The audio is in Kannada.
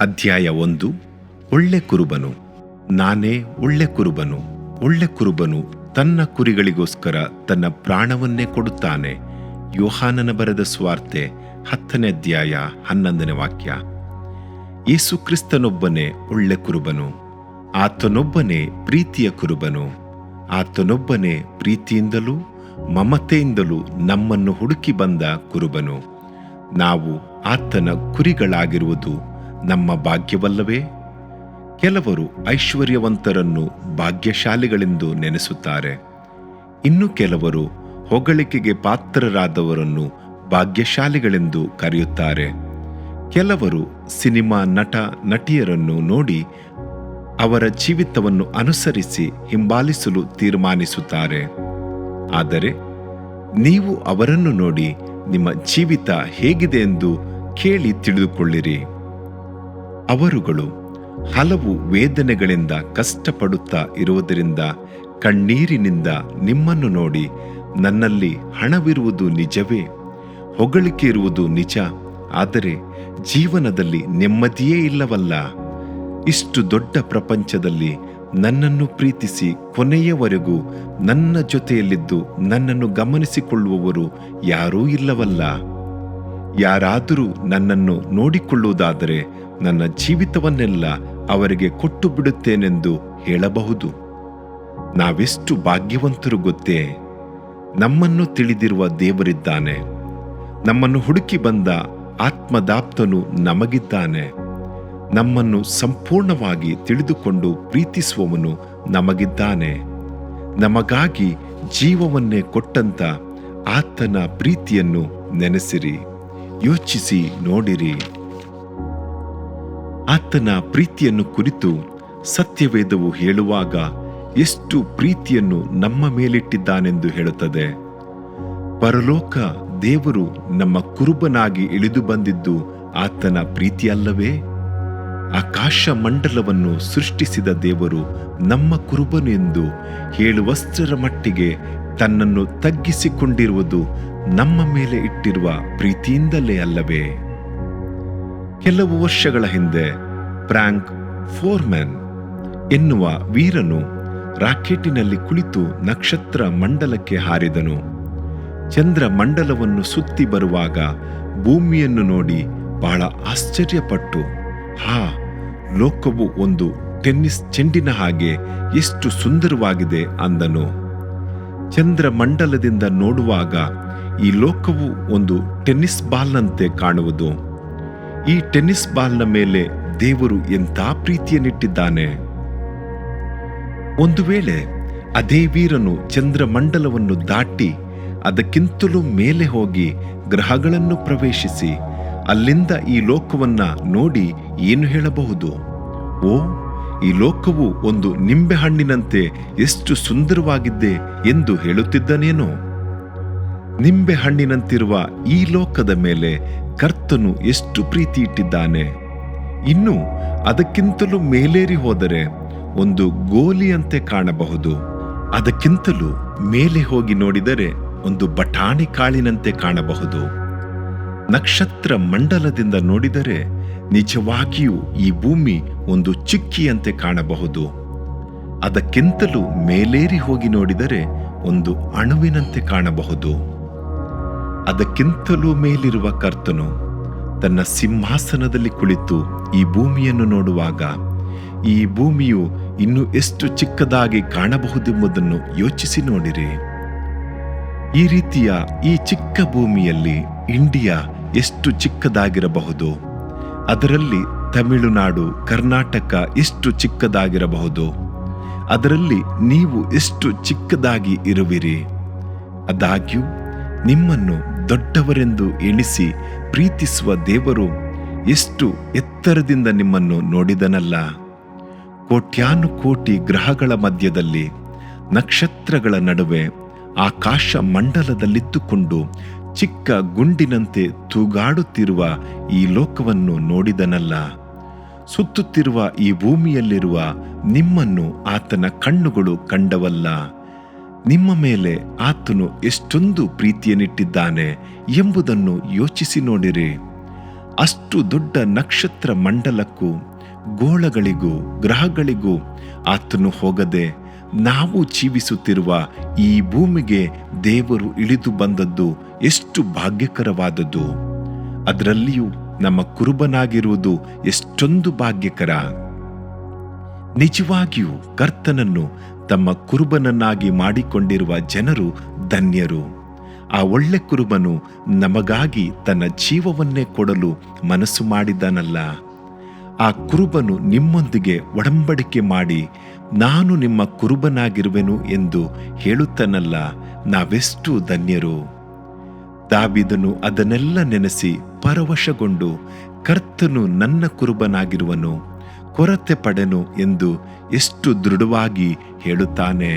ಅಧ್ಯಾಯ ಒಂದು. ಒಳ್ಳೆ ಕುರುಬನು. ನಾನೇ ಒಳ್ಳೆ ಕುರುಬನು. ಒಳ್ಳೆ ಕುರುಬನು ತನ್ನ ಕುರಿಗಳಿಗೋಸ್ಕರ ತನ್ನ ಪ್ರಾಣವನ್ನೇ ಕೊಡುತ್ತಾನೆ. ಯೋಹಾನನ ಬರೆದ ಸ್ವಾರ್ತೆ ಹತ್ತನೇ ಅಧ್ಯಾಯ ಹನ್ನೊಂದನೇ ವಾಕ್ಯ. ಯೇಸು ಕ್ರಿಸ್ತನೊಬ್ಬನೇ ಒಳ್ಳೆ ಕುರುಬನು. ಆತನೊಬ್ಬನೇ ಪ್ರೀತಿಯ ಕುರುಬನು. ಆತನೊಬ್ಬನೇ ಪ್ರೀತಿಯಿಂದಲೂ ಮಮತೆಯಿಂದಲೂ ನಮ್ಮನ್ನು ಹುಡುಕಿ ಬಂದ ಕುರುಬನು. ನಾವು ಆತನ ಕುರಿಗಳಾಗಿರುವುದು ನಮ್ಮ ಭಾಗ್ಯವಲ್ಲವೇ? ಕೆಲವರು ಐಶ್ವರ್ಯವಂತರನ್ನು ಭಾಗ್ಯಶಾಲಿಗಳೆಂದು ನೆನೆಸುತ್ತಾರೆ. ಇನ್ನು ಕೆಲವರು ಹೊಗಳಿಕೆಗೆ ಪಾತ್ರರಾದವರನ್ನು ಭಾಗ್ಯಶಾಲಿಗಳೆಂದು ಕರೆಯುತ್ತಾರೆ. ಕೆಲವರು ಸಿನಿಮಾ ನಟ, ನಟಿಯರನ್ನು ನೋಡಿ ಅವರ ಜೀವಿತವನ್ನು ಅನುಸರಿಸಿ ಹಿಂಬಾಲಿಸಲು ತೀರ್ಮಾನಿಸುತ್ತಾರೆ. ಆದರೆ ನೀವು ಅವರನ್ನು ನೋಡಿ ನಿಮ್ಮ ಜೀವಿತ ಹೇಗಿದೆ ಎಂದು ಕೇಳಿ ತಿಳಿದುಕೊಳ್ಳಿರಿ. ಅವರುಗಳು ಹಲವು ವೇದನೆಗಳಿಂದ ಕಷ್ಟಪಡುತ್ತಾ ಇರುವುದರಿಂದ ಕಣ್ಣೀರಿನಿಂದ ನಿಮ್ಮನ್ನು ನೋಡಿ ನನ್ನಲ್ಲಿ ಹಣವಿರುವುದು ನಿಜವೇ? ಹೊಗಳಿಕೆ ಇರುವುದು ನಿಜ? ಆದರೆ ಜೀವನದಲ್ಲಿ ನೆಮ್ಮದಿಯೇ ಇಲ್ಲವಲ್ಲ? ಇಷ್ಟು ದೊಡ್ಡ ಪ್ರಪಂಚದಲ್ಲಿ ನನ್ನನ್ನು ಪ್ರೀತಿಸಿ ಕೊನೆಯವರೆಗೂ ನನ್ನ ಜೊತೆಯಲ್ಲಿದ್ದು ನನ್ನನ್ನು ಗಮನಿಸಿಕೊಳ್ಳುವವರು ಯಾರೂ ಇಲ್ಲವಲ್ಲ? ಯಾರಾದರೂ ನನ್ನನ್ನು ನೋಡಿಕೊಳ್ಳುವುದಾದರೆ ನನ್ನ ಜೀವಿತವನ್ನೆಲ್ಲ ಅವರಿಗೆ ಕೊಟ್ಟು ಬಿಡುತ್ತೇನೆಂದು ಹೇಳಬಹುದು. ನಾವೆಷ್ಟು ಭಾಗ್ಯವಂತರು ಗೊತ್ತೇ? ನಮ್ಮನ್ನು ತಿಳಿದಿರುವ ದೇವರಿದ್ದಾನೆ. ನಮ್ಮನ್ನು ಹುಡುಕಿ ಬಂದ ಆತ್ಮದಾಪ್ತನು ನಮಗಿದ್ದಾನೆ. ನಮ್ಮನ್ನು ಸಂಪೂರ್ಣವಾಗಿ ತಿಳಿದುಕೊಂಡು ಪ್ರೀತಿಸುವವನು ನಮಗಿದ್ದಾನೆ. ನಮಗಾಗಿ ಜೀವವನ್ನೇ ಕೊಟ್ಟಂತ ಆತನ ಪ್ರೀತಿಯನ್ನು ನೆನೆಸಿರಿ. ಯೋಚಿಸಿ ನೋಡಿರಿ. ಆತನ ಪ್ರೀತಿಯನ್ನು ಕುರಿತು ಸತ್ಯವೇದವು ಹೇಳುವಾಗ ಎಷ್ಟು ಪ್ರೀತಿಯನ್ನು ನಮ್ಮ ಮೇಲಿಟ್ಟಿದ್ದಾನೆಂದು ಹೇಳುತ್ತದೆ. ಪರಲೋಕ ದೇವರು ನಮ್ಮ ಕುರುಬನಾಗಿ ಇಳಿದು ಬಂದಿದ್ದು ಆತನ ಪ್ರೀತಿಯಲ್ಲವೇ? ಆಕಾಶ ಮಂಡಲವನ್ನು ಸೃಷ್ಟಿಸಿದ ದೇವರು ನಮ್ಮ ಕುರುಬನು ಎಂದು ಹೇಳುವಷ್ಟರ ಮಟ್ಟಿಗೆ ತನ್ನನ್ನು ತಗ್ಗಿಸಿಕೊಂಡಿರುವುದು ನಮ್ಮ ಮೇಲೆ ಇಟ್ಟಿರುವ ಪ್ರೀತಿಯಿಂದಲೇ ಅಲ್ಲವೇ? ಕೆಲವು ವರ್ಷಗಳ ಹಿಂದೆ ಫ್ರಾಂಕ್ ಫೋರ್ಮ್ಯಾನ್ ಎನ್ನುವ ವೀರನು ರಾಕೆಟಿನಲ್ಲಿ ಕುಳಿತು ನಕ್ಷತ್ರ ಮಂಡಲಕ್ಕೆ ಹಾರಿದನು. ಚಂದ್ರ ಮಂಡಲವನ್ನು ಸುತ್ತಿ ಬರುವಾಗ ಭೂಮಿಯನ್ನು ನೋಡಿ ಬಹಳ ಆಶ್ಚರ್ಯಪಟ್ಟು, ಹಾ, ಲೋಕವು ಒಂದು ಟೆನ್ನಿಸ್ ಚೆಂಡಿನ ಹಾಗೆ ಎಷ್ಟು ಸುಂದರವಾಗಿದೆ ಅಂದನು. ಚಂದ್ರ ಮಂಡಲದಿಂದ ನೋಡುವಾಗ ಈ ಲೋಕವು ಒಂದು ಟೆನ್ನಿಸ್ ಬಾಲ್ನಂತೆ ಕಾಣುವುದು. ಈ ಟೆನ್ನಿಸ್ ಬಾಲ್ನ ಮೇಲೆ ದೇವರು ಎಂಥ ಪ್ರೀತಿಯನ್ನಿಟ್ಟಿದ್ದಾನೆ? ಒಂದು ವೇಳೆ ಅದೇ ವೀರನು ಚಂದ್ರಮಂಡಲವನ್ನು ದಾಟಿ ಅದಕ್ಕಿಂತಲೂ ಮೇಲೆ ಹೋಗಿ ಗ್ರಹಗಳನ್ನು ಪ್ರವೇಶಿಸಿ ಅಲ್ಲಿಂದ ಈ ಲೋಕವನ್ನ ನೋಡಿ ಏನು ಹೇಳಬಹುದು? ಓ, ಈ ಲೋಕವು ಒಂದು ನಿಂಬೆಹಣ್ಣಿನಂತೆ ಎಷ್ಟು ಸುಂದರವಾಗಿದ್ದೆ ಎಂದು ಹೇಳುತ್ತಿದ್ದನೇನೋ? ನಿಂಬೆಹಣ್ಣಿನಂತಿರುವ ಈ ಲೋಕದ ಮೇಲೆ ಕರ್ತನು ಎಷ್ಟು ಪ್ರೀತಿ ಇಟ್ಟಿದ್ದಾನೆ. ಇನ್ನು ಅದಕ್ಕಿಂತಲೂ ಮೇಲೇರಿ ಹೋದರೆ ಒಂದು ಗೋಲಿಯಂತೆ ಕಾಣಬಹುದು. ಅದಕ್ಕಿಂತಲೂ ಮೇಲೆ ಹೋಗಿ ನೋಡಿದರೆ ಒಂದು ಬಟಾಣಿ ಕಾಳಿನಂತೆ ಕಾಣಬಹುದು. ನಕ್ಷತ್ರ ಮಂಡಲದಿಂದ ನೋಡಿದರೆ ನಿಜವಾಗಿಯೂ ಈ ಭೂಮಿ ಒಂದು ಚಿಕ್ಕಿಯಂತೆ ಕಾಣಬಹುದು. ಅದಕ್ಕಿಂತಲೂ ಮೇಲೇರಿ ಹೋಗಿ ನೋಡಿದರೆ ಒಂದು ಅಣುವಿನಂತೆ ಕಾಣಬಹುದು. ಅದಕ್ಕಿಂತಲೂ ಮೇಲಿರುವ ಕರ್ತನು ತನ್ನ ಸಿಂಹಾಸನದಲ್ಲಿ ಕುಳಿತು ಈ ಭೂಮಿಯನ್ನು ನೋಡುವಾಗ, ಈ ಭೂಮಿಯು ಇನ್ನು ಎಷ್ಟು ಚಿಕ್ಕದಾಗಿ ಕಾಣಬಹುದೆಂಬುದನ್ನು ಯೋಚಿಸಿ ನೋಡಿರಿ. ಈ ರೀತಿಯ ಈ ಚಿಕ್ಕ ಭೂಮಿಯಲ್ಲಿ ಇಂಡಿಯಾ ಎಷ್ಟು ಚಿಕ್ಕದಾಗಿರಬಹುದು, ಅದರಲ್ಲಿ ತಮಿಳುನಾಡು, ಕರ್ನಾಟಕ ಎಷ್ಟು ಚಿಕ್ಕದಾಗಿರಬಹುದು, ಅದರಲ್ಲಿ ನೀವು ಎಷ್ಟು ಚಿಕ್ಕದಾಗಿ ಇರುವಿರಿ. ಆದಾಗ್ಯೂ ನಿಮ್ಮನ್ನು ದೊಡ್ಡವರೆಂದು ಎಣಿಸಿ ಪ್ರೀತಿಸುವ ದೇವರು ಎಷ್ಟು ಎತ್ತರದಿಂದ ನಿಮ್ಮನ್ನು ನೋಡಿದನಲ್ಲ. ಕೋಟ್ಯಾನು ಕೋಟಿ ಗ್ರಹಗಳ ಮಧ್ಯದಲ್ಲಿ, ನಕ್ಷತ್ರಗಳ ನಡುವೆ, ಆಕಾಶ ಮಂಡಲದಲ್ಲಿದ್ದುಕೊಂಡು ಚಿಕ್ಕ ಗುಂಡಿನಂತೆ ತೂಗಾಡುತ್ತಿರುವ ಈ ಲೋಕವನ್ನು ನೋಡಿದನಲ್ಲ. ಸುತ್ತುತ್ತಿರುವ ಈ ಭೂಮಿಯಲ್ಲಿರುವ ನಿಮ್ಮನ್ನು ಆತನ ಕಣ್ಣುಗಳು ಕಂಡವಲ್ಲ. ನಿಮ್ಮ ಮೇಲೆ ಆತನು ಎಷ್ಟೊಂದು ಪ್ರೀತಿಯನ್ನಿಟ್ಟಿದ್ದಾನೆ ಎಂಬುದನ್ನು ಯೋಚಿಸಿ ನೋಡಿರಿ. ಅಷ್ಟು ದೊಡ್ಡ ನಕ್ಷತ್ರ ಮಂಡಲಕ್ಕೂ, ಗೋಳಗಳಿಗೂ, ಗ್ರಹಗಳಿಗೂ ಆತನು ಹೋಗದೆ ನಾವು ಜೀವಿಸುತ್ತಿರುವ ಈ ಭೂಮಿಗೆ ದೇವರು ಇಳಿದು ಬಂದದ್ದು ಎಷ್ಟು ಭಾಗ್ಯಕರವಾದದ್ದು. ಅದರಲ್ಲಿಯೂ ನಮ್ಮ ಕುರುಬನಾಗಿರುವುದು ಎಷ್ಟೊಂದು ಭಾಗ್ಯಕರ. ನಿಜವಾಗಿಯೂ ಕರ್ತನನ್ನು ತಮ್ಮ ಕುರುಬನನ್ನಾಗಿ ಮಾಡಿಕೊಂಡಿರುವ ಜನರು ಧನ್ಯರು. ಆ ಒಳ್ಳೆ ಕುರುಬನು ನಮಗಾಗಿ ತನ್ನ ಜೀವವನ್ನೇ ಕೊಡಲು ಮನಸ್ಸು ಮಾಡಿದ್ದಾನಲ್ಲ ಆ ಕುರುಬನು ನಿಮ್ಮೊಂದಿಗೆ ಒಡಂಬಡಿಕೆ ಮಾಡಿ, ನಾನು ನಿಮ್ಮ ಕುರುಬನಾಗಿರುವೆನು ಎಂದು ಹೇಳುತ್ತನಲ್ಲ, ನಾವೆಷ್ಟು ಧನ್ಯರು. ದಾವಿದನು ಅದನ್ನೆಲ್ಲ ನೆನೆಸಿ ಪರವಶಗೊಂಡು, ಕರ್ತನು ನನ್ನ ಕುರುಬನಾಗಿರುವನು. ಕೊರತೆ ಪಡೆನು ಎಂದು ಎಷ್ಟು ದೃಢವಾಗಿ ಹೇಳುತ್ತಾನೆ.